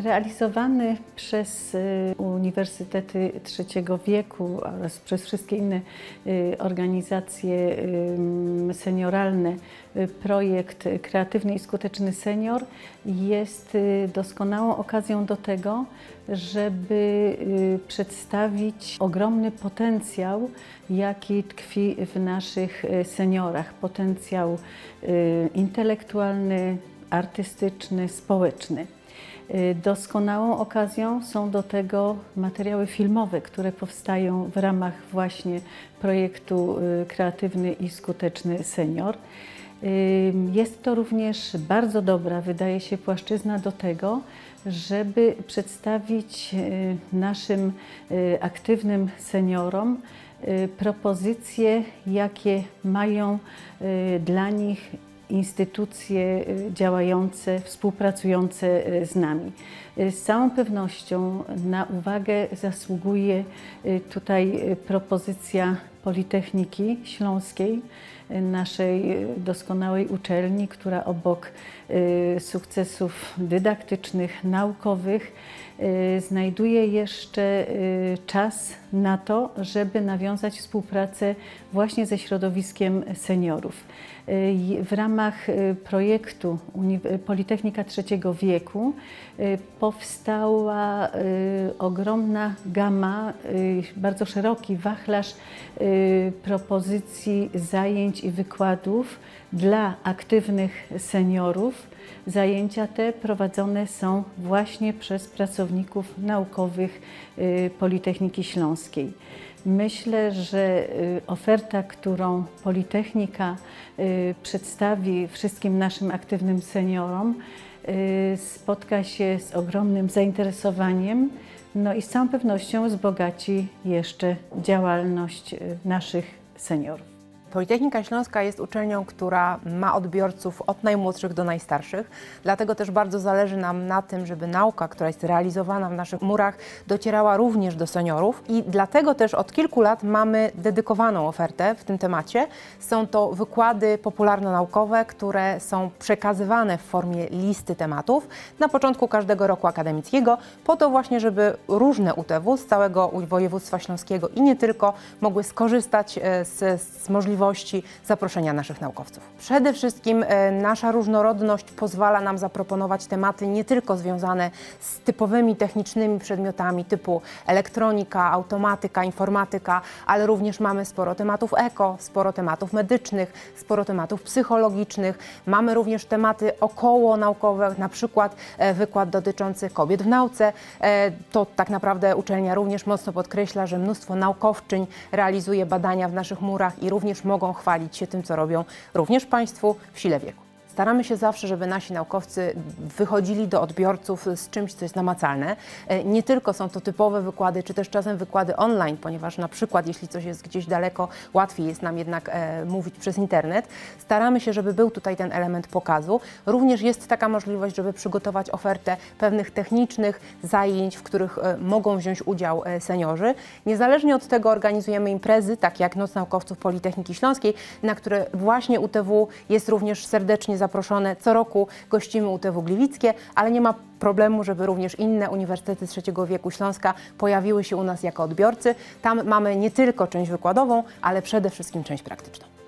realizowany przez y, Uniwersytety Trzeciego Wieku oraz przez wszystkie inne y, organizacje senioralne y, projekt Kreatywny i Skuteczny Senior jest doskonałą okazją do tego, żeby przedstawić ogromny potencjał, jaki tkwi w naszych seniorach. Potencjał intelektualny, artystyczny, społeczny. Y, Doskonałą okazją są do tego materiały filmowe, które powstają w ramach właśnie projektu y, Kreatywny i Skuteczny Senior. Y, Jest to również bardzo dobra, wydaje się, płaszczyzna do tego, żeby przedstawić naszym aktywnym seniorom propozycje, jakie mają dla nich instytucje y, działające, współpracujące y, z nami. Y, Z całą pewnością na uwagę zasługuje tutaj propozycja Politechniki Śląskiej, y, naszej y, doskonałej uczelni, która obok y, sukcesów dydaktycznych, naukowych, znajduje jeszcze czas na to, żeby nawiązać współpracę właśnie ze środowiskiem seniorów. W ramach projektu Politechnika Trzeciego Wieku powstała ogromna gama, bardzo szeroki wachlarz propozycji zajęć i wykładów dla aktywnych seniorów. Zajęcia te prowadzone są właśnie przez pracowników naukowych y, Politechniki Śląskiej. Myślę, że y, oferta, którą Politechnika y, przedstawi wszystkim naszym aktywnym seniorom, y, spotka się z ogromnym zainteresowaniem, no i z całą pewnością wzbogaci jeszcze działalność naszych seniorów. Politechnika Śląska jest uczelnią, która ma odbiorców od najmłodszych do najstarszych, dlatego też bardzo zależy nam na tym, żeby nauka, która jest realizowana w naszych murach, docierała również do seniorów i dlatego też od kilku lat mamy dedykowaną ofertę w tym temacie. Są to wykłady popularno-naukowe, które są przekazywane w formie listy tematów na początku każdego roku akademickiego, po to właśnie, żeby różne UTW z całego województwa śląskiego i nie tylko mogły skorzystać e, z, z możliwości zaproszenia naszych naukowców. Przede wszystkim e, nasza różnorodność pozwala nam zaproponować tematy nie tylko związane z typowymi technicznymi przedmiotami typu elektronika, automatyka, informatyka, ale również mamy sporo tematów eko, sporo tematów medycznych, sporo tematów psychologicznych. Mamy również tematy około naukowe, na przykład e, wykład dotyczący kobiet w nauce. E, To tak naprawdę uczelnia również mocno podkreśla, że mnóstwo naukowczyń realizuje badania w naszych murach i również mogą chwalić się tym, co robią również Państwu w sile wieku. Staramy się zawsze, żeby nasi naukowcy wychodzili do odbiorców z czymś, co jest namacalne. E, Nie tylko są to typowe wykłady, czy też czasem wykłady online, ponieważ na przykład, jeśli coś jest gdzieś daleko, łatwiej jest nam jednak e, mówić przez internet. Staramy się, żeby był tutaj ten element pokazu. Również jest taka możliwość, żeby przygotować ofertę pewnych technicznych zajęć, w których e, mogą wziąć udział e, seniorzy. Niezależnie od tego organizujemy imprezy, takie jak Noc Naukowców Politechniki Śląskiej, na które właśnie UTW jest również serdecznie zaproszone. Co roku gościmy UTW Gliwickie, ale nie ma problemu, żeby również inne uniwersytety trzeciego wieku Śląska pojawiły się u nas jako odbiorcy. Tam mamy nie tylko część wykładową, ale przede wszystkim część praktyczną.